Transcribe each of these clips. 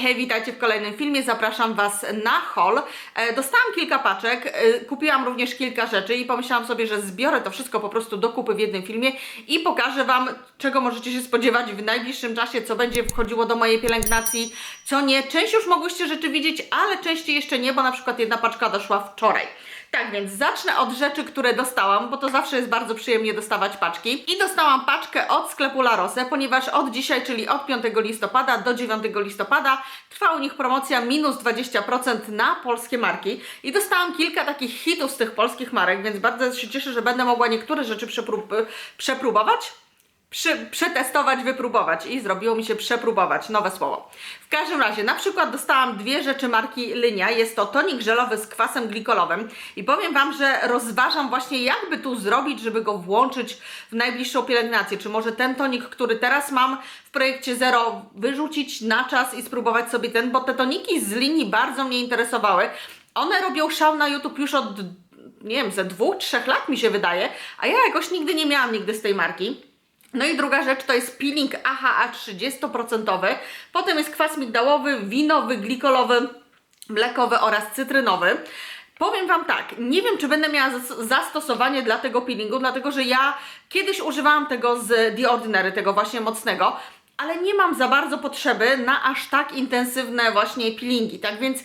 Hej, witajcie w kolejnym filmie. Zapraszam Was na haul. E, Dostałam kilka paczek, e, kupiłam również kilka rzeczy i pomyślałam sobie, że zbiorę to wszystko po prostu do kupy w jednym filmie i pokażę Wam, czego możecie się spodziewać w najbliższym czasie, co będzie wchodziło do mojej pielęgnacji, co nie. Część już mogłyście rzeczy widzieć, ale części jeszcze nie, bo na przykład jedna paczka doszła wczoraj. Tak więc zacznę od rzeczy, które dostałam, bo to zawsze jest bardzo przyjemnie dostawać paczki. I dostałam paczkę od sklepu La Rose, ponieważ od dzisiaj, czyli od 5 listopada do 9 listopada trwa u nich promocja minus 20% na polskie marki. I dostałam kilka takich hitów z tych polskich marek, więc bardzo się cieszę, że będę mogła niektóre rzeczy przeprób przepróbować przy, przetestować, wypróbować. I zrobiło mi się przepróbować, nowe słowo. W każdym razie, na przykład dostałam dwie rzeczy marki Lynia, jest to tonik żelowy z kwasem glikolowym. I powiem Wam, że rozważam właśnie jakby tu zrobić, żeby go włączyć w najbliższą pielęgnację, czy może ten tonik, który teraz mam w projekcie Zero wyrzucić na czas i spróbować sobie ten, bo te toniki z linii bardzo mnie interesowały. One robią szał na YouTube już od, nie wiem, ze dwóch, trzech lat mi się wydaje, a ja jakoś nigdy nie miałam nigdy z tej marki. No i druga rzecz to jest peeling AHA 30%. Potem jest kwas migdałowy, winowy, glikolowy, mlekowy oraz cytrynowy. Powiem Wam tak, nie wiem czy będę miała zas- zastosowanie dla tego peelingu, dlatego że ja kiedyś używałam tego z The Ordinary, tego właśnie mocnego, ale nie mam za bardzo potrzeby na aż tak intensywne właśnie peelingi, tak więc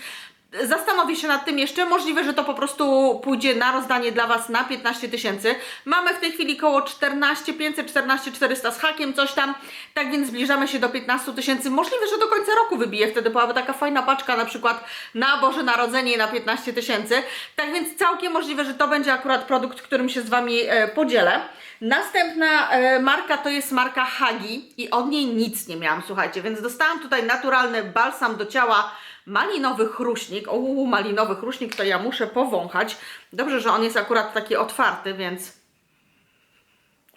Zastanowię się nad tym jeszcze. Możliwe, że to po prostu pójdzie na rozdanie dla Was na 15 tysięcy. Mamy w tej chwili koło 14 500, 14 400 z hakiem, coś tam. Tak więc zbliżamy się do 15 tysięcy. Możliwe, że do końca roku wybije. Wtedy byłaby taka fajna paczka na przykład na Boże Narodzenie na 15 tysięcy. Tak więc całkiem możliwe, że to będzie akurat produkt, którym się z Wami e, podzielę. Następna e, marka to jest marka Hagi i od niej nic nie miałam, słuchajcie, więc dostałam tutaj naturalny balsam do ciała malinowy chruśnik. O, malinowy chruśnik to ja muszę powąchać. Dobrze, że on jest akurat taki otwarty, więc...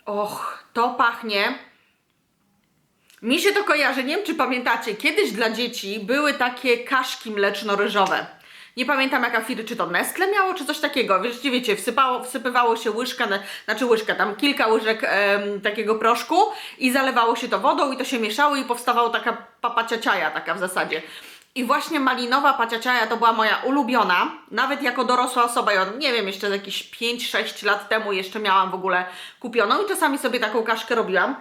Och, to pachnie... Mi się to kojarzy, nie wiem czy pamiętacie, kiedyś dla dzieci były takie kaszki mleczno-ryżowe. Nie pamiętam jaka firma, czy to Nestle miało, czy coś takiego. Wiecie, wiecie, wsypało, wsypywało się łyżka, na- znaczy łyżka, tam kilka łyżek em, takiego proszku i zalewało się to wodą i to się mieszało i powstawała taka papaciaciaja taka w zasadzie. I właśnie malinowa paciaciaja to była moja ulubiona, nawet jako dorosła osoba, ja nie wiem, jeszcze jakieś 5-6 lat temu jeszcze miałam w ogóle kupioną i czasami sobie taką kaszkę robiłam.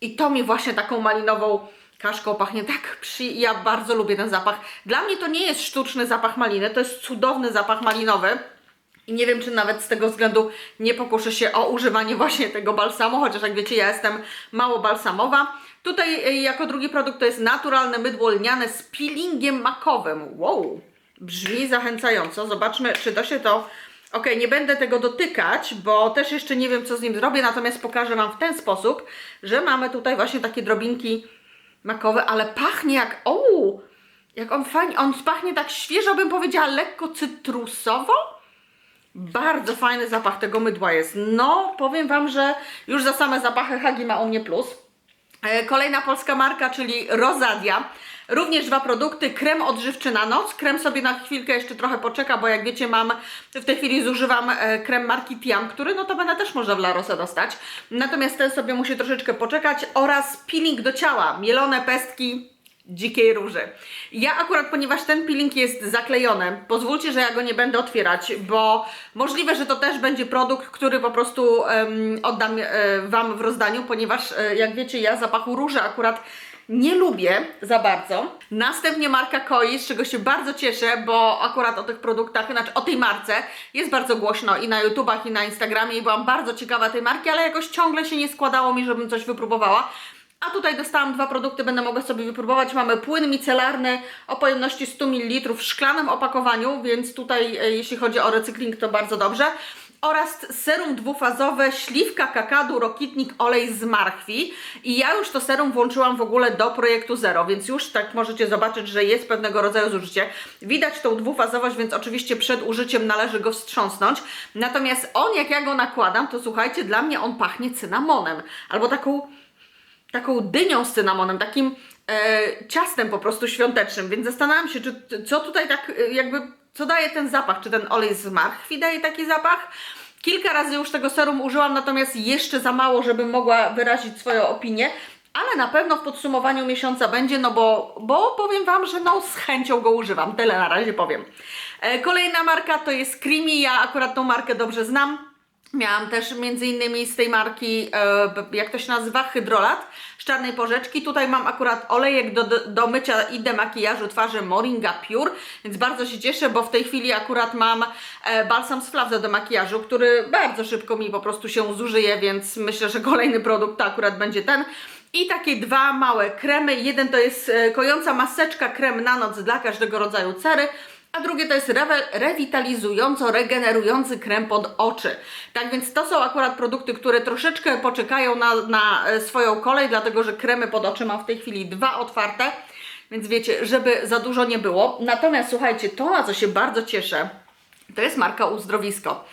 I to mi właśnie taką malinową kaszką pachnie tak przy... Ja bardzo lubię ten zapach. Dla mnie to nie jest sztuczny zapach maliny, to jest cudowny zapach malinowy. I nie wiem, czy nawet z tego względu nie pokuszę się o używanie właśnie tego balsamu, chociaż jak wiecie, ja jestem mało balsamowa. Tutaj y, jako drugi produkt to jest naturalne mydło lniane z peelingiem makowym. Wow, brzmi zachęcająco. Zobaczmy, czy da się to... Ok, nie będę tego dotykać, bo też jeszcze nie wiem, co z nim zrobię, natomiast pokażę Wam w ten sposób, że mamy tutaj właśnie takie drobinki makowe, ale pachnie jak... O, jak on fajnie... On pachnie tak świeżo, bym powiedziała, lekko cytrusowo. Bardzo fajny zapach tego mydła jest. No, powiem Wam, że już za same zapachy Hagi ma u mnie plus. E, Kolejna polska marka, czyli Rosadia. Również dwa produkty, krem odżywczy na noc. Krem sobie na chwilkę jeszcze trochę poczeka, bo jak wiecie mam, w tej chwili zużywam e, krem marki Tiam, który to będę też można w La Rosa dostać. Natomiast ten sobie musi troszeczkę poczekać oraz peeling do ciała, mielone pestki, dzikiej róży. Ja akurat, ponieważ ten peeling jest zaklejony, pozwólcie, że ja go nie będę otwierać, bo możliwe, że to też będzie produkt, który po prostu em, oddam e, Wam w rozdaniu, ponieważ e, jak wiecie, ja zapachu róży akurat nie lubię za bardzo. Następnie marka Koi, z czego się bardzo cieszę, bo akurat o tych produktach, znaczy o tej marce jest bardzo głośno i na YouTubach, i na Instagramie i byłam bardzo ciekawa tej marki, ale jakoś ciągle się nie składało mi, żebym coś wypróbowała. A tutaj dostałam dwa produkty, będę mogła sobie wypróbować. Mamy płyn micelarny o pojemności 100 ml w szklanym opakowaniu, więc tutaj e, jeśli chodzi o recykling to bardzo dobrze. Oraz serum dwufazowe, śliwka kakadu, rokitnik, olej z marchwi. I ja już to serum włączyłam w ogóle do projektu Zero, więc już tak możecie zobaczyć, że jest pewnego rodzaju zużycie. Widać tą dwufazowość, więc oczywiście przed użyciem należy go wstrząsnąć. Natomiast on, jak ja go nakładam, to słuchajcie, dla mnie on pachnie cynamonem. Albo taką taką dynią z cynamonem, takim e, ciastem po prostu świątecznym, więc zastanawiam się, czy, co tutaj tak e, jakby, co daje ten zapach, czy ten olej z marchwi daje taki zapach? Kilka razy już tego serum użyłam, natomiast jeszcze za mało, żebym mogła wyrazić swoją opinię. ale na pewno w podsumowaniu miesiąca będzie, no bo, bo powiem Wam, że no z chęcią go używam, tyle na razie powiem. E, kolejna marka to jest Creamy, ja akurat tą markę dobrze znam. Miałam też między innymi z tej marki, e, jak to się nazywa, hydrolat z czarnej porzeczki. Tutaj mam akurat olejek do, do, mycia i demakijażu twarzy Moringa Pure, więc bardzo się cieszę, bo w tej chwili akurat mam e, balsam z do demakijażu, który bardzo szybko mi po prostu się zużyje, więc myślę, że kolejny produkt to akurat będzie ten. I takie dwa małe kremy. Jeden to jest e, kojąca maseczka, krem na noc dla każdego rodzaju cery. A drugie to jest rewitalizująco, regenerujący krem pod oczy. Tak więc to są akurat produkty, które troszeczkę poczekają na, na e, swoją kolej, dlatego że kremy pod oczy mam w tej chwili dwa otwarte, więc wiecie, żeby za dużo nie było. Natomiast słuchajcie, to na co się bardzo cieszę, to jest marka Uzdrowisko.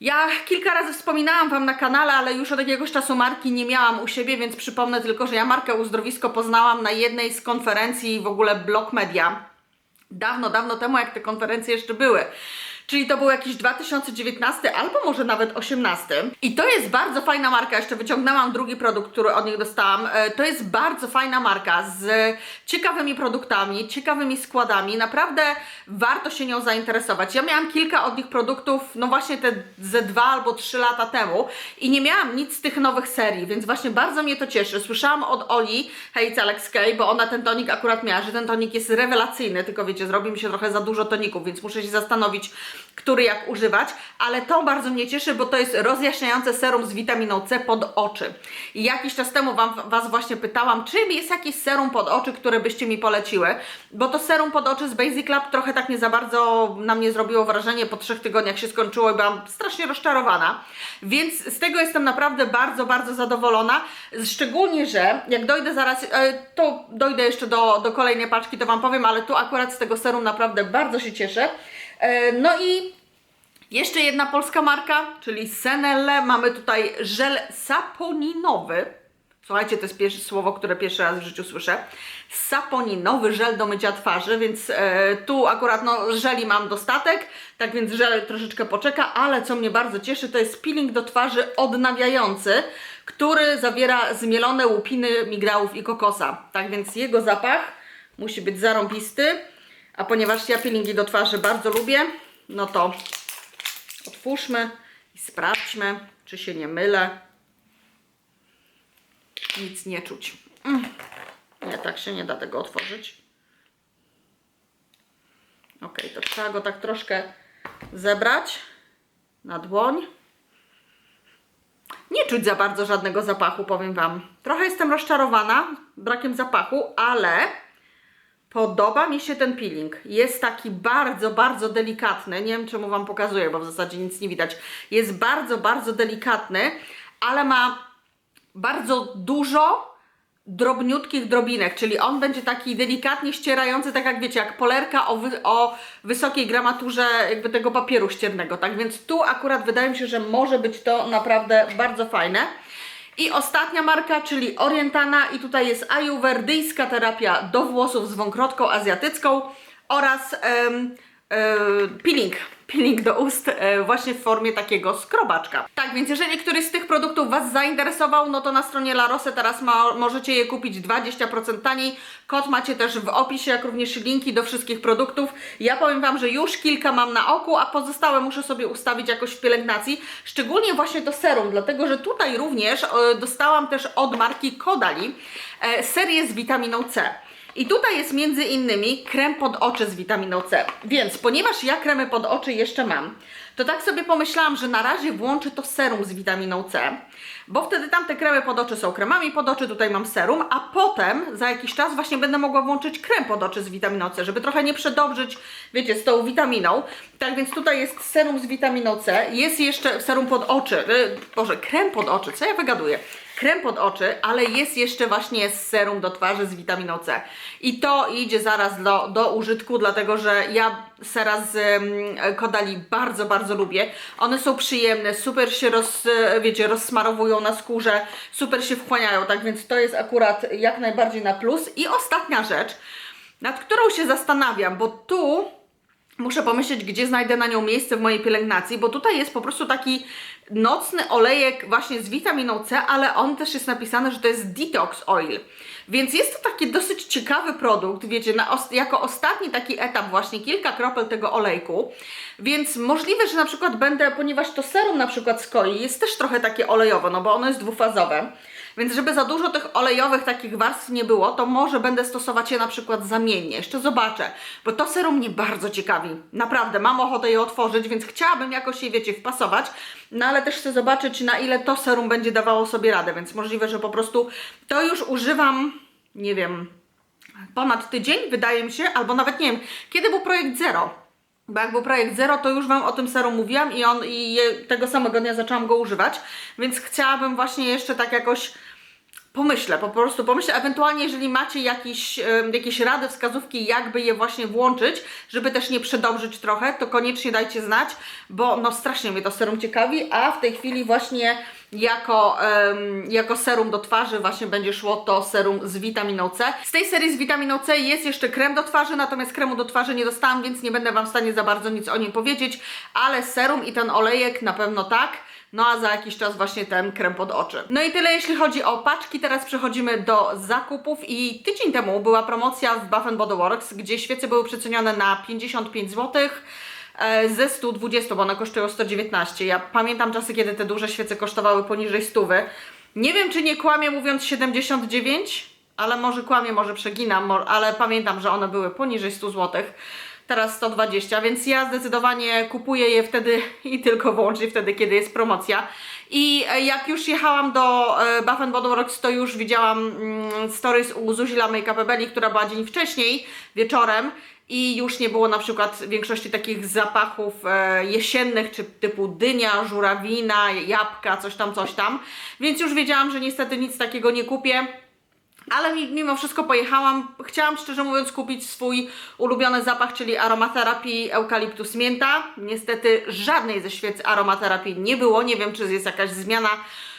Ja kilka razy wspominałam Wam na kanale, ale już od jakiegoś czasu marki nie miałam u siebie, więc przypomnę tylko, że ja markę Uzdrowisko poznałam na jednej z konferencji w ogóle Blog Media. Dawno, dawno temu, jak te konferencje jeszcze były. Czyli to był jakiś 2019 albo może nawet 18. I to jest bardzo fajna marka. Jeszcze wyciągnęłam drugi produkt, który od nich dostałam. E, To jest bardzo fajna marka z ciekawymi produktami, ciekawymi składami. Naprawdę warto się nią zainteresować. Ja miałam kilka od nich produktów, no właśnie te ze dwa albo trzy lata temu i nie miałam nic z tych nowych serii, więc właśnie bardzo mnie to cieszy. Słyszałam od Oli, hej, Alex K, bo ona ten tonik akurat miała, że ten tonik jest rewelacyjny, tylko wiecie, zrobi mi się trochę za dużo toników, więc muszę się zastanowić, który jak używać, ale to bardzo mnie cieszy, bo to jest rozjaśniające serum z witaminą C pod oczy. I jakiś czas temu wam, Was właśnie pytałam, czy jest jakieś serum pod oczy, które byście mi poleciły, bo to serum pod oczy z Basic Lab trochę tak nie za bardzo na mnie zrobiło wrażenie, po trzech tygodniach się skończyło i byłam strasznie rozczarowana, więc z tego jestem naprawdę bardzo, bardzo zadowolona, szczególnie, że jak dojdę zaraz, e, to dojdę jeszcze do, do kolejnej paczki, to Wam powiem, ale tu akurat z tego serum naprawdę bardzo się cieszę. E, No i jeszcze jedna polska marka, czyli Senelle. Mamy tutaj żel saponinowy. Słuchajcie, to jest pierwsze słowo, które pierwszy raz w życiu słyszę. Saponinowy żel do mycia twarzy, więc e, tu akurat no, żeli mam dostatek, tak więc żel troszeczkę poczeka, ale co mnie bardzo cieszy, to jest peeling do twarzy odnawiający, który zawiera zmielone łupiny migdałów i kokosa. Tak więc jego zapach musi być zarąbisty, a ponieważ ja peelingi do twarzy bardzo lubię, no to Otwórzmy i sprawdźmy, czy się nie mylę. Nic nie czuć. Mm. Nie, tak się nie da tego otworzyć. Ok, to trzeba go tak troszkę zebrać na dłoń. Nie czuć za bardzo żadnego zapachu, powiem Wam. Trochę jestem rozczarowana brakiem zapachu, ale Podoba mi się ten peeling. Jest taki bardzo, bardzo delikatny. Nie wiem, czemu Wam pokazuję, bo w zasadzie nic nie widać. Jest bardzo, bardzo delikatny, ale ma bardzo dużo drobniutkich drobinek, czyli on będzie taki delikatnie ścierający, tak jak wiecie, jak polerka o, wy, o wysokiej gramaturze jakby tego papieru ściernego, tak więc tu akurat wydaje mi się, że może być to naprawdę bardzo fajne. I ostatnia marka, czyli Orientana i tutaj jest ajuwerdyjska terapia do włosów z wąkrotką azjatycką oraz e, peeling, peeling do ust e, właśnie w formie takiego skrobaczka. Tak, więc jeżeli któryś z tych produktów Was zainteresował, no to na stronie La Rose teraz ma, możecie je kupić 20% taniej. Kod macie też w opisie, jak również linki do wszystkich produktów. Ja powiem Wam, że już kilka mam na oku, a pozostałe muszę sobie ustawić jakoś w pielęgnacji. Szczególnie właśnie to serum, dlatego że tutaj również e, dostałam też od marki Kodali e, serię z witaminą C. I tutaj jest między innymi krem pod oczy z witaminą C. Więc ponieważ ja kremy pod oczy jeszcze mam, to tak sobie pomyślałam, że na razie włączę to serum z witaminą C, bo wtedy tamte kremy pod oczy są kremami pod oczy, tutaj mam serum, a potem za jakiś czas właśnie będę mogła włączyć krem pod oczy z witaminą C, żeby trochę nie przedobrzyć, wiecie, z tą witaminą. Tak więc tutaj jest serum z witaminą C, jest jeszcze serum pod oczy, yy, Boże, krem pod oczy, co ja wygaduję? Krem pod oczy, ale jest jeszcze właśnie serum do twarzy z witaminą C. I to idzie zaraz do, do użytku, dlatego że ja sera z um, Kodali bardzo, bardzo lubię. One są przyjemne, super się roz, wiecie, rozsmarowują na skórze, super się wchłaniają, tak więc to jest akurat jak najbardziej na plus. I ostatnia rzecz, nad którą się zastanawiam, bo tu Muszę pomyśleć, gdzie znajdę na nią miejsce w mojej pielęgnacji, bo tutaj jest po prostu taki nocny olejek właśnie z witaminą C, ale on też jest napisane, że to jest detox oil. Więc jest to taki dosyć ciekawy produkt, wiecie, na jako ostatni taki etap właśnie kilka kropel tego olejku. Więc możliwe, że na przykład będę, ponieważ to serum na przykład z Koi jest też trochę takie olejowe, no bo ono jest dwufazowe. Więc żeby za dużo tych olejowych takich warstw nie było, to może będę stosować je na przykład zamiennie. Jeszcze zobaczę, bo to serum mnie bardzo ciekawi. Naprawdę, mam ochotę je otworzyć, więc chciałabym jakoś je, wiecie, wpasować. No ale też chcę zobaczyć, na ile to serum będzie dawało sobie radę, więc możliwe, że po prostu to już używam, nie wiem, ponad tydzień, wydaje mi się, albo nawet nie wiem, kiedy był projekt Zero. Bo jak był projekt Zero, to już Wam o tym serum mówiłam i on i tego samego dnia zaczęłam go używać, więc chciałabym właśnie jeszcze tak jakoś pomyślę, po prostu pomyślę, ewentualnie jeżeli macie jakieś, jakieś rady, wskazówki, jakby je właśnie włączyć, żeby też nie przedobrzyć trochę, to koniecznie dajcie znać, bo no strasznie mnie to serum ciekawi, a w tej chwili właśnie jako, em, jako serum do twarzy właśnie będzie szło to serum z witaminą C. Z tej serii z witaminą C jest jeszcze krem do twarzy, natomiast kremu do twarzy nie dostałam, więc nie będę Wam w stanie za bardzo nic o nim powiedzieć, ale serum i ten olejek na pewno tak. No a za jakiś czas właśnie ten krem pod oczy. No i tyle jeśli chodzi o paczki. Teraz przechodzimy do zakupów i tydzień temu była promocja w Bath Body Works, gdzie świece były przecenione na 55 zł e, ze 120, bo one kosztują 119. Ja pamiętam czasy, kiedy te duże świece kosztowały poniżej 100. Nie wiem, czy nie kłamię mówiąc 79, ale może kłamię, może przeginam, ale pamiętam, że one były poniżej 100 zł. Teraz 120, więc ja zdecydowanie kupuję je wtedy i tylko wyłącznie wtedy, kiedy jest promocja. I e, jak już jechałam do e, Bath Body Works, to już widziałam mm, stories u Zuzila Make Belli, która była dzień wcześniej, wieczorem. I już nie było na przykład większości takich zapachów e, jesiennych, czy typu dynia, żurawina, jabłka, coś tam, coś tam. Więc już wiedziałam, że niestety nic takiego nie kupię. Ale mi- mimo wszystko pojechałam. Chciałam szczerze mówiąc kupić swój ulubiony zapach, czyli aromaterapii eukaliptus mięta. Niestety żadnej ze świec aromaterapii nie było. Nie wiem, czy jest jakaś zmiana,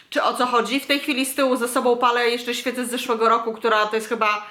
czy o co chodzi. W tej chwili z tyłu ze sobą palę jeszcze świecę z zeszłego roku, która to jest chyba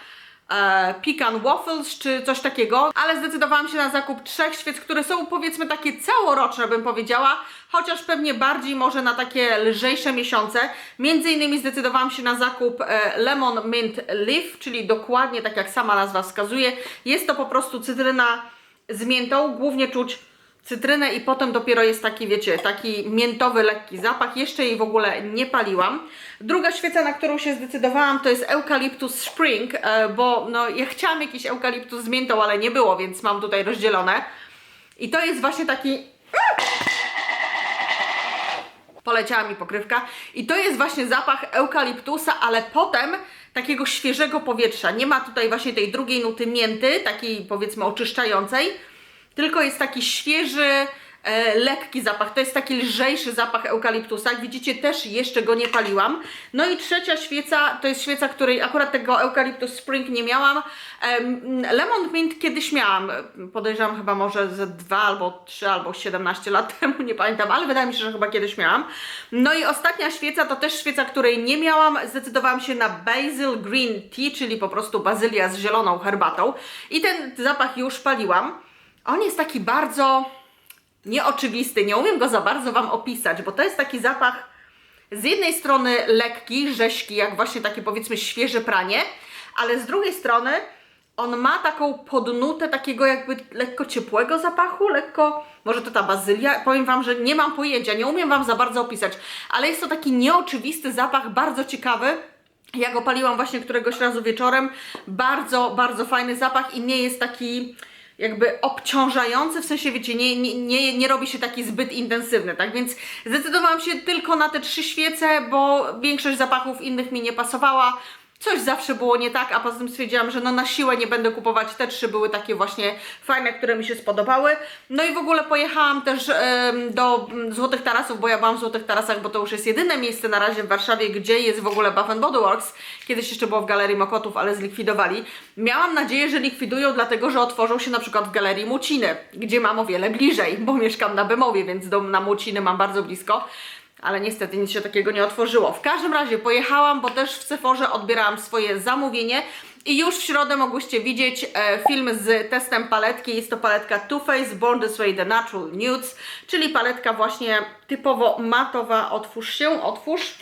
e, pecan waffles czy coś takiego, ale zdecydowałam się na zakup trzech świec, które są powiedzmy takie całoroczne bym powiedziała, chociaż pewnie bardziej może na takie lżejsze miesiące. Między innymi zdecydowałam się na zakup e, Lemon Mint Leaf, czyli dokładnie tak jak sama nazwa wskazuje. Jest to po prostu cytryna z miętą, głównie czuć cytrynę i potem dopiero jest taki, wiecie, taki miętowy, lekki zapach. Jeszcze jej w ogóle nie paliłam. Druga świeca, na którą się zdecydowałam, to jest Eucalyptus Spring, e, bo no, ja chciałam jakiś eukaliptus z miętą, ale nie było, więc mam tutaj rozdzielone. I to jest właśnie taki poleciała mi pokrywka i to jest właśnie zapach eukaliptusa, ale potem takiego świeżego powietrza. Nie ma tutaj właśnie tej drugiej nuty mięty, takiej powiedzmy oczyszczającej, tylko jest taki świeży, e, lekki zapach. To jest taki lżejszy zapach eukaliptusa. Jak widzicie, też jeszcze go nie paliłam. No i trzecia świeca, to jest świeca, której akurat tego eukaliptus spring nie miałam. Em, Lemon mint kiedyś miałam, podejrzewam chyba może ze dwa albo trzy albo 17 lat temu, nie pamiętam, ale wydaje mi się, że chyba kiedyś miałam. No i ostatnia świeca to też świeca, której nie miałam. Zdecydowałam się na Basil Green Tea, czyli po prostu bazylia z zieloną herbatą. I ten zapach już paliłam. On jest taki bardzo nieoczywisty, nie umiem go za bardzo Wam opisać, bo to jest taki zapach z jednej strony lekki, rześki, jak właśnie takie powiedzmy świeże pranie, ale z drugiej strony on ma taką podnutę takiego jakby lekko ciepłego zapachu, lekko, może to ta bazylia, powiem Wam, że nie mam pojęcia, nie umiem Wam za bardzo opisać, ale jest to taki nieoczywisty zapach, bardzo ciekawy, ja go paliłam właśnie któregoś razu wieczorem. Bardzo, bardzo fajny zapach i nie jest taki jakby obciążający, w sensie wiecie, nie, nie, nie, nie robi się taki zbyt intensywny, tak? Więc zdecydowałam się tylko na te trzy świece, bo większość zapachów innych mi nie pasowała. Coś zawsze było nie tak, a poza tym stwierdziłam, że no na siłę nie będę kupować. Te trzy były takie właśnie fajne, które mi się spodobały. No i w ogóle pojechałam też em, do mm, Złotych Tarasów, bo ja byłam w Złotych Tarasach, bo to już jest jedyne miejsce na razie w Warszawie, gdzie jest w ogóle Bath Body Works. Kiedyś jeszcze było w Galerii Mokotów, ale zlikwidowali. Miałam nadzieję, że likwidują, dlatego że otworzą się na przykład w Galerii Muciny, gdzie mam o wiele bliżej, bo mieszkam na Bemowie, więc do, na Muciny mam bardzo blisko ale niestety nic się takiego nie otworzyło. W każdym razie pojechałam, bo też w Sephorze odbierałam swoje zamówienie I już w środę mogłyście widzieć e, film z testem paletki. Jest to paletka Too Faced Born This Way The Natural Nudes, czyli paletka właśnie typowo matowa. Otwórz się, otwórz.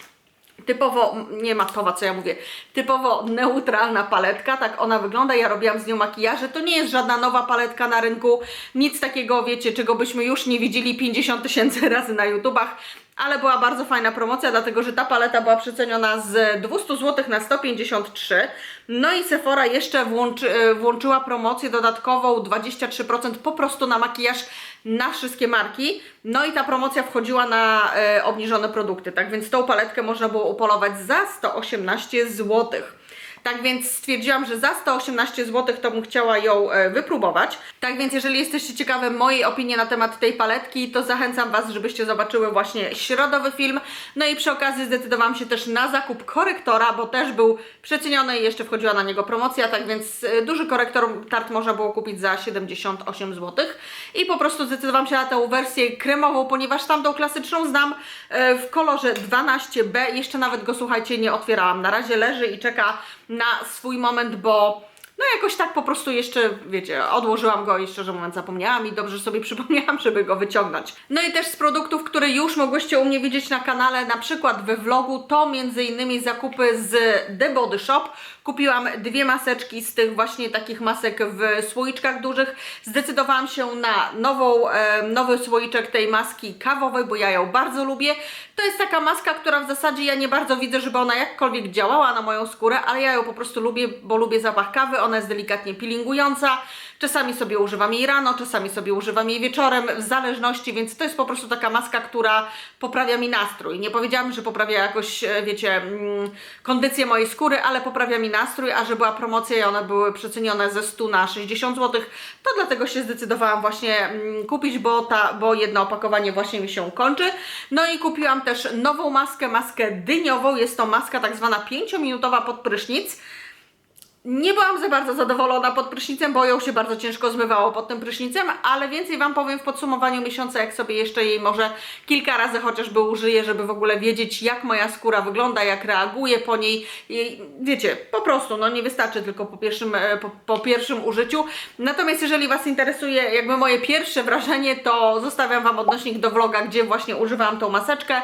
Typowo, nie matowa, co ja mówię, typowo neutralna paletka, tak ona wygląda. Ja robiłam z nią makijaże. To nie jest żadna nowa paletka na rynku, nic takiego, wiecie, czego byśmy już nie widzieli 50 tysięcy razy na YouTubach ale była bardzo fajna promocja, dlatego że ta paleta była przeceniona z 200 zł na 153. No i Sephora jeszcze włączy, e, włączyła promocję dodatkową 23% po prostu na makijaż na wszystkie marki. No i ta promocja wchodziła na e, obniżone produkty, tak więc tą paletkę można było upolować za 118 złotych. Tak więc stwierdziłam, że za 118 zł to bym chciała ją e, wypróbować. Tak więc jeżeli jesteście ciekawe mojej opinii na temat tej paletki, to zachęcam Was, żebyście zobaczyły właśnie środowy film. No i przy okazji zdecydowałam się też na zakup korektora, bo też był przeceniony i jeszcze wchodziła na niego promocja, tak więc e, duży korektor Tarte można było kupić za 78 zł. I po prostu zdecydowałam się na tę wersję kremową, ponieważ tamtą klasyczną znam e, w kolorze 12B. Jeszcze nawet go, słuchajcie, nie otwierałam. Na razie leży i czeka na swój moment, bo no jakoś tak po prostu jeszcze, wiecie, odłożyłam go i szczerze mówiąc zapomniałam i dobrze sobie przypomniałam, żeby go wyciągnąć. No i też z produktów, które już mogłyście u mnie widzieć na kanale, na przykład we vlogu, to między innymi zakupy z The Body Shop. Kupiłam dwie maseczki z tych właśnie takich masek w słoiczkach dużych. Zdecydowałam się na nową, e, nowy słoiczek tej maski kawowej, bo ja ją bardzo lubię. To jest taka maska, która w zasadzie ja nie bardzo widzę, żeby ona jakkolwiek działała na moją skórę, ale ja ją po prostu lubię, bo lubię zapach kawy. Ona jest delikatnie peelingująca. Czasami sobie używam jej rano, czasami sobie używam jej wieczorem, w zależności, więc to jest po prostu taka maska, która poprawia mi nastrój. Nie powiedziałam, że poprawia jakoś, e, wiecie, mm, kondycję mojej skóry, ale poprawia mi nastrój, a że była promocja i one były przecenione ze 100 na 60 zł, to dlatego się zdecydowałam właśnie mm, kupić, bo, ta, bo jedno opakowanie właśnie mi się kończy. No i kupiłam też nową maskę, maskę dyniową. Jest to maska tak zwana 5-minutowa pod prysznic. Nie byłam za bardzo zadowolona pod prysznicem, bo ją się bardzo ciężko zmywało pod tym prysznicem, ale więcej Wam powiem w podsumowaniu miesiąca, jak sobie jeszcze jej może kilka razy chociażby użyję, żeby w ogóle wiedzieć, jak moja skóra wygląda, jak reaguje po niej. I wiecie, po prostu, no nie wystarczy tylko po pierwszym, e, po, po pierwszym użyciu. Natomiast jeżeli Was interesuje jakby moje pierwsze wrażenie, to zostawiam Wam odnośnik do vloga, gdzie właśnie używałam tą maseczkę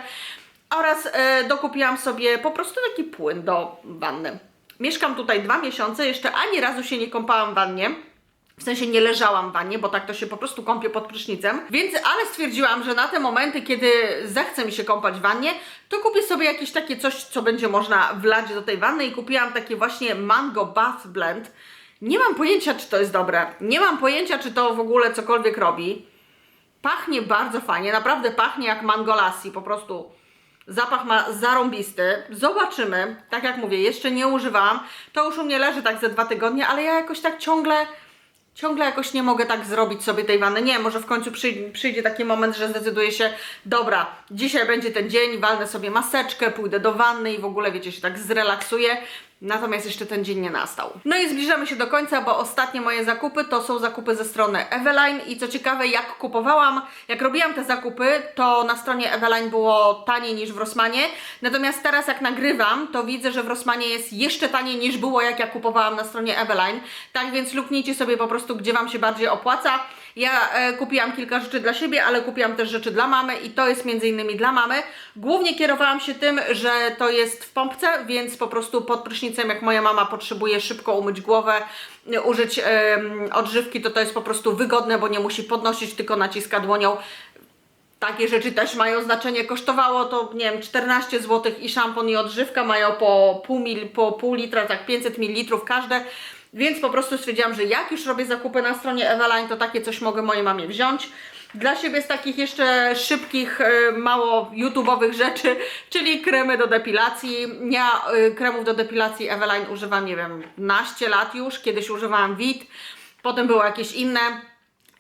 oraz e, dokupiłam sobie po prostu taki płyn do wanny. Mieszkam tutaj dwa miesiące, jeszcze ani razu się nie kąpałam w wannie. W sensie nie leżałam w wannie, bo tak to się po prostu kąpię pod prysznicem. Więc, ale stwierdziłam, że na te momenty, kiedy zechce mi się kąpać w wannie, to kupię sobie jakieś takie coś, co będzie można wlać do tej wanny i kupiłam takie właśnie Mango Bath Blend. Nie mam pojęcia, czy to jest dobre. Nie mam pojęcia, czy to w ogóle cokolwiek robi. Pachnie bardzo fajnie, naprawdę pachnie jak mango lassi, po prostu Zapach ma zarąbisty. Zobaczymy. Tak jak mówię, jeszcze nie używałam. To już u mnie leży tak ze dwa tygodnie, ale ja jakoś tak ciągle ciągle jakoś nie mogę tak zrobić sobie tej wanny. Nie, może w końcu przyjdzie, przyjdzie taki moment, że zdecyduję się, dobra, dzisiaj będzie ten dzień, walnę sobie maseczkę, pójdę do wanny i w ogóle, wiecie, się tak zrelaksuję. Natomiast jeszcze ten dzień nie nastał. No i zbliżamy się do końca, bo ostatnie moje zakupy to są zakupy ze strony Eveline i co ciekawe, jak kupowałam, jak robiłam te zakupy, to na stronie Eveline było taniej niż w Rossmanie. Natomiast teraz jak nagrywam, to widzę, że w Rossmanie jest jeszcze taniej niż było jak ja kupowałam na stronie Eveline. Tak więc luknijcie sobie po prostu, gdzie Wam się bardziej opłaca. Ja e, kupiłam kilka rzeczy dla siebie, ale kupiłam też rzeczy dla mamy i to jest między innymi dla mamy. Głównie kierowałam się tym, że to jest w pompce, więc po prostu pod prysznicem, jak moja mama potrzebuje szybko umyć głowę, użyć e, odżywki, to to jest po prostu wygodne, bo nie musi podnosić, tylko naciska dłonią. Takie rzeczy też mają znaczenie. Kosztowało to, nie wiem, 14 zł i szampon i odżywka mają po pół, mil, po pół litra, tak 500 ml każde. Więc po prostu stwierdziłam, że jak już robię zakupy na stronie Eveline, to takie coś mogę mojej mamie wziąć. Dla siebie z takich jeszcze szybkich, e, mało YouTube'owych rzeczy, czyli kremy do depilacji. Ja e, kremów do depilacji Eveline używam, nie wiem, naście lat już. Kiedyś używałam Wit, potem były jakieś inne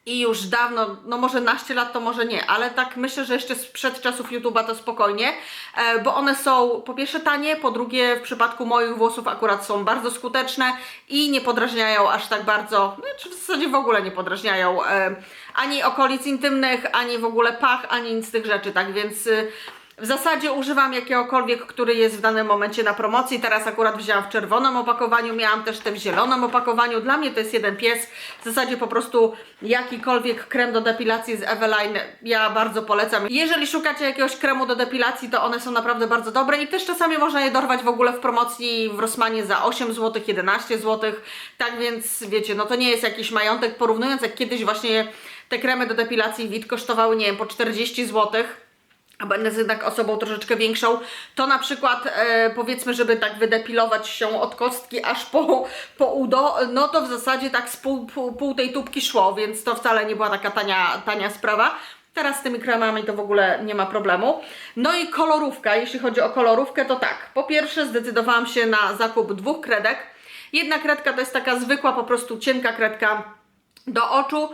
i już dawno, no może naście lat to może nie, ale tak myślę, że jeszcze sprzed czasów YouTube'a to spokojnie, e, bo one są po pierwsze tanie, po drugie w przypadku moich włosów akurat są bardzo skuteczne i nie podrażniają aż tak bardzo, no, czy w zasadzie w ogóle nie podrażniają e, ani okolic intymnych, ani w ogóle pach, ani nic z tych rzeczy, tak więc... W zasadzie używam jakiegokolwiek, który jest w danym momencie na promocji. Teraz akurat wzięłam w czerwonym opakowaniu, miałam też te w zielonym opakowaniu. Dla mnie to jest jeden pies. W zasadzie po prostu jakikolwiek krem do depilacji z Eveline ja bardzo polecam. Jeżeli szukacie jakiegoś kremu do depilacji, to one są naprawdę bardzo dobre i też czasami można je dorwać w ogóle w promocji w Rossmanie za 8 zł, 11 zł. Tak więc wiecie, no to nie jest jakiś majątek. Porównując jak kiedyś właśnie te kremy do depilacji WIT kosztowały, nie wiem, po 40 złotych a będę jednak osobą troszeczkę większą, to na przykład e, powiedzmy, żeby tak wydepilować się od kostki aż po, po udo, no to w zasadzie tak z pół, pół, pół tej tubki szło, więc to wcale nie była taka tania, tania sprawa. Teraz z tymi kremami to w ogóle nie ma problemu. No i kolorówka, jeśli chodzi o kolorówkę, to tak. Po pierwsze zdecydowałam się na zakup dwóch kredek. Jedna kredka to jest taka zwykła, po prostu cienka kredka do oczu,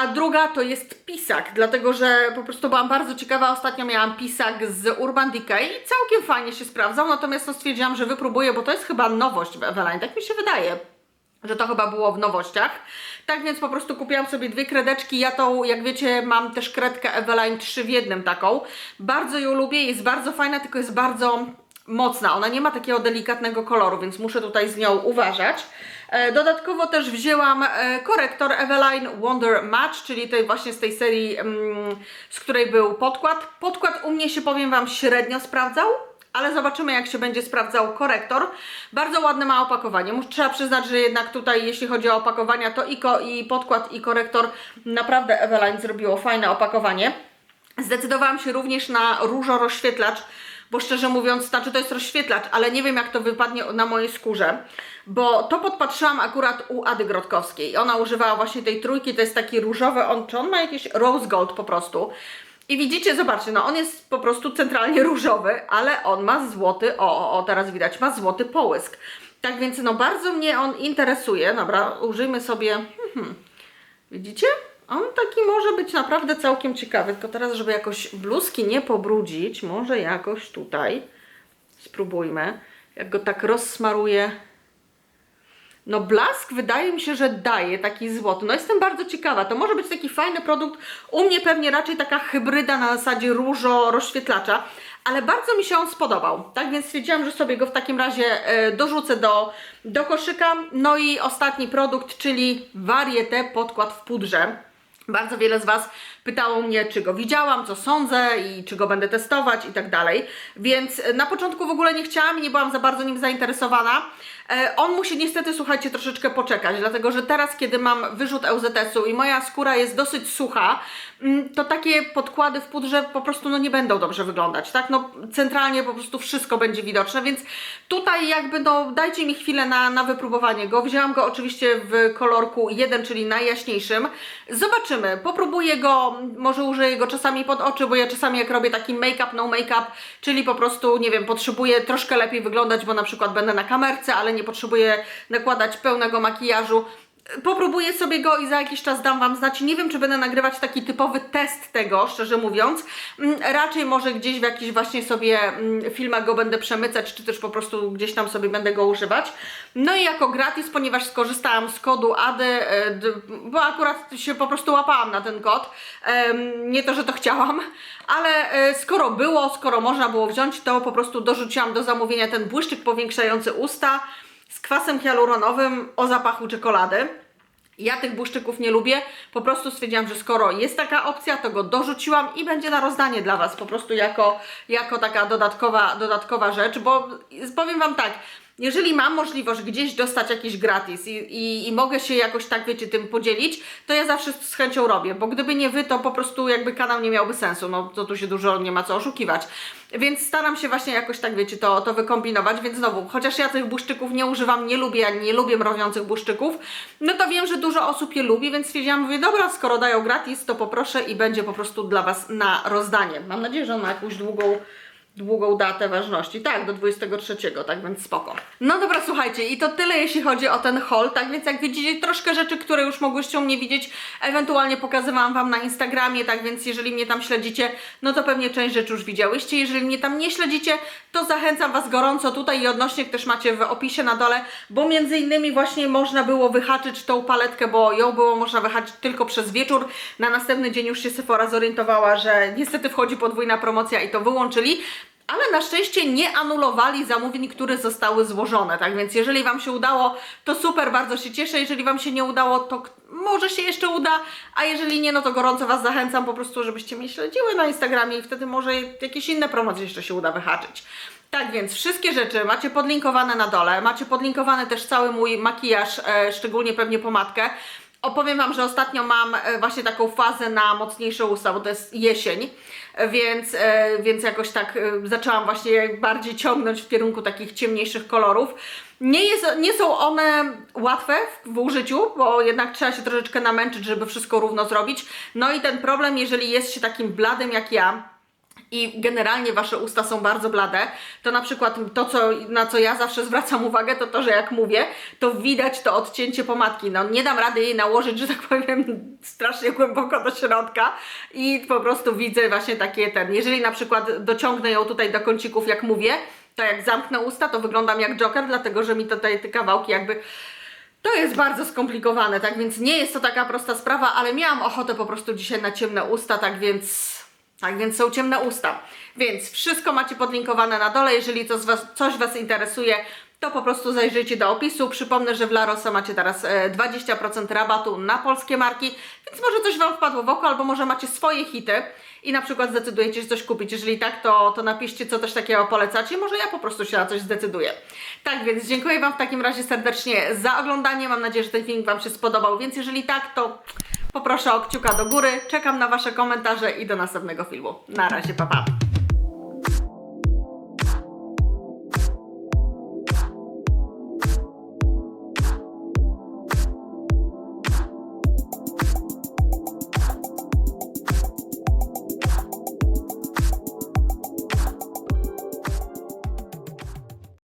a druga to jest pisak, dlatego że po prostu byłam bardzo ciekawa. Ostatnio miałam pisak z Urban Decay i całkiem fajnie się sprawdzał, natomiast no stwierdziłam, że wypróbuję, bo to jest chyba nowość w Eveline, tak mi się wydaje że to chyba było w nowościach. Tak więc po prostu kupiłam sobie dwie kredeczki. Ja tą, jak wiecie, mam też kredkę Eveline 3 w jednym taką. Bardzo ją lubię, jest bardzo fajna, tylko jest bardzo mocna. Ona nie ma takiego delikatnego koloru, więc muszę tutaj z nią uważać. E, Dodatkowo też wzięłam e, korektor Eveline Wonder Match, czyli tej właśnie z tej serii, mm, z której był podkład. Podkład u mnie się, powiem Wam, średnio sprawdzał, ale zobaczymy jak się będzie sprawdzał korektor. Bardzo ładne ma opakowanie. Trzeba przyznać, że jednak tutaj jeśli chodzi o opakowania, to i, i podkład i korektor naprawdę Eveline zrobiło fajne opakowanie. Zdecydowałam się również na różo rozświetlacz, bo szczerze mówiąc, znaczy to jest rozświetlacz, ale nie wiem jak to wypadnie na mojej skórze, bo to podpatrzyłam akurat u Ady Grodkowskiej. Ona używała właśnie tej trójki, to jest taki różowy, on, czy on ma jakiś rose gold po prostu. I widzicie, zobaczcie, no on jest po prostu centralnie różowy, ale on ma złoty, o, o, teraz widać, ma złoty połysk. Tak więc no bardzo mnie on interesuje. Dobra, użyjmy sobie, hmm, widzicie? On taki może być naprawdę całkiem ciekawy, tylko teraz, żeby jakoś bluzki nie pobrudzić, może jakoś tutaj, spróbujmy, jak go tak rozsmaruję. No blask wydaje mi się, że daje taki złoty. No jestem bardzo ciekawa. To może być taki fajny produkt. U mnie pewnie raczej taka hybryda na zasadzie różo rozświetlacza, ale bardzo mi się on spodobał. Tak więc stwierdziłam, że sobie go w takim razie e, dorzucę do, do koszyka. No i ostatni produkt, czyli Varieté podkład w pudrze. Bardzo wiele z Was pytało mnie, czy go widziałam, co sądzę i czy go będę testować i tak dalej. Więc na początku w ogóle nie chciałam i nie byłam za bardzo nim zainteresowana. E, On musi niestety, słuchajcie, troszeczkę poczekać, dlatego że teraz, kiedy mam wyrzut LZS-u i moja skóra jest dosyć sucha, mm, to takie podkłady w pudrze po prostu no, nie będą dobrze wyglądać, tak? No, centralnie po prostu wszystko będzie widoczne, więc tutaj jakby no, dajcie mi chwilę na, na wypróbowanie go. Wzięłam go oczywiście w kolorku 1, czyli najjaśniejszym. Zobaczymy, popróbuję go, może użyję go czasami pod oczy, bo ja czasami jak robię taki make-up, no make-up, czyli po prostu, nie wiem, potrzebuję troszkę lepiej wyglądać, bo na przykład będę na kamerce, ale nie potrzebuję nakładać pełnego makijażu. Popróbuję sobie go i za jakiś czas dam Wam znać. Nie wiem, czy będę nagrywać taki typowy test tego, szczerze mówiąc. Mm, Raczej może gdzieś w jakiś właśnie sobie mm, filmach go będę przemycać, czy też po prostu gdzieś tam sobie będę go używać. No i jako gratis, ponieważ skorzystałam z kodu ADY, e, bo akurat się po prostu łapałam na ten kod. Nie to, że to chciałam, ale e, skoro było, skoro można było wziąć, to po prostu dorzuciłam do zamówienia ten błyszczyk powiększający usta z kwasem hialuronowym o zapachu czekolady. Ja tych błyszczyków nie lubię, po prostu stwierdziłam, że skoro jest taka opcja, to go dorzuciłam i będzie na rozdanie dla Was, po prostu jako, jako taka dodatkowa, dodatkowa rzecz, bo powiem Wam tak, jeżeli mam możliwość gdzieś dostać jakiś gratis i, i, i mogę się jakoś tak, wiecie, tym podzielić, to ja zawsze z chęcią robię, bo gdyby nie Wy, to po prostu jakby kanał nie miałby sensu, no to tu się dużo nie ma co oszukiwać. Więc staram się właśnie jakoś tak, wiecie, to, to wykombinować, więc znowu, chociaż ja tych błyszczyków nie używam, nie lubię, ja nie lubię mrowiących błyszczyków, no to wiem, że dużo osób je lubi, więc stwierdziłam, mówię, dobra, skoro dają gratis, to poproszę i będzie po prostu dla Was na rozdanie. Mam nadzieję, że on ma jakąś długą, długą datę ważności. Tak, do 23, tak więc spoko. No dobra, słuchajcie, i to tyle jeśli chodzi o ten haul, tak więc jak widzicie, troszkę rzeczy, które już mogłyście u mnie widzieć, ewentualnie pokazywałam Wam na Instagramie, tak więc jeżeli mnie tam śledzicie, no to pewnie część rzeczy już widziałyście. Jeżeli mnie tam nie śledzicie, to zachęcam Was gorąco tutaj i odnośnik też macie w opisie na dole, bo między innymi właśnie można było wyhaczyć tą paletkę, bo ją było można wyhaczyć tylko przez wieczór. Na następny dzień już się Sephora zorientowała, że niestety wchodzi podwójna promocja i to wyłączyli. Ale na szczęście nie anulowali zamówień, które zostały złożone. Tak więc, jeżeli Wam się udało, to super, bardzo się cieszę. Jeżeli Wam się nie udało, to może się jeszcze uda. A jeżeli nie, no to gorąco Was zachęcam po prostu, żebyście mnie śledziły na Instagramie i wtedy może jakieś inne promocje jeszcze się uda wyhaczyć. Tak więc wszystkie rzeczy macie podlinkowane na dole, macie podlinkowany też cały mój makijaż, e, szczególnie pewnie pomadkę. Opowiem Wam, że ostatnio mam e, właśnie taką fazę na mocniejsze usta, bo to jest jesień, e, więc, e, więc jakoś tak zaczęłam właśnie bardziej ciągnąć w kierunku takich ciemniejszych kolorów. Nie, jest, nie są one łatwe w, w użyciu, bo jednak trzeba się troszeczkę namęczyć, żeby wszystko równo zrobić. No i ten problem, jeżeli jest się takim bladym jak ja, i generalnie wasze usta są bardzo blade, to na przykład to, co, na co ja zawsze zwracam uwagę, to to, że jak mówię, to widać to odcięcie pomadki. No nie dam rady jej nałożyć, że tak powiem, strasznie głęboko do środka i po prostu widzę właśnie takie ten. Jeżeli na przykład dociągnę ją tutaj do kącików, jak mówię, to jak zamknę usta, to wyglądam jak Joker, dlatego że mi tutaj te kawałki jakby to jest bardzo skomplikowane, tak więc nie jest to taka prosta sprawa, ale miałam ochotę po prostu dzisiaj na ciemne usta, tak więc tak więc są ciemne usta. Więc wszystko macie podlinkowane na dole. Jeżeli z was, coś Was interesuje, to po prostu zajrzyjcie do opisu. Przypomnę, że w La Rosa macie teraz e, 20% rabatu na polskie marki, więc może coś Wam wpadło w oko, albo może macie swoje hity i na przykład zdecydujecie się coś kupić. Jeżeli tak, to, to napiszcie, co też takiego polecacie. Może ja po prostu się na coś zdecyduję. Tak więc dziękuję Wam w takim razie serdecznie za oglądanie. Mam nadzieję, że ten filmik Wam się spodobał, więc jeżeli tak, to poproszę o kciuka do góry. Czekam na Wasze komentarze i do następnego filmu. Na razie, pa pa!